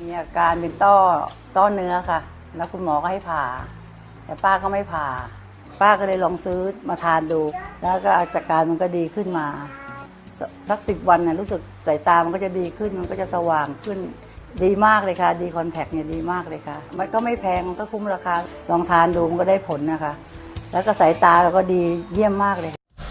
มีอาการเป็นต้อต้อเนื้อค่ะ แล้วคุณหมอก็ให้ผ่า แต่ป้าก็ไม่ผ่า ป้าก็เลยลองซื้อมาทานดู แล้วก็อาการมันก็ดีขึ้นมา สักสิบวันน่ะรู้สึกสายตามันก็จะดีขึ้นมันก็จะสว่างขึ้นดีมากเลยค่ะ ดีคอนแทคเนี่ยดีมากเลยค่ะ มันก็ไม่แพงมันก็คุ้มราคาลองทานดูมันก็ได้ผลนะคะ แล้วก็สายตาเราก็ดีเยี่ยมมากเลย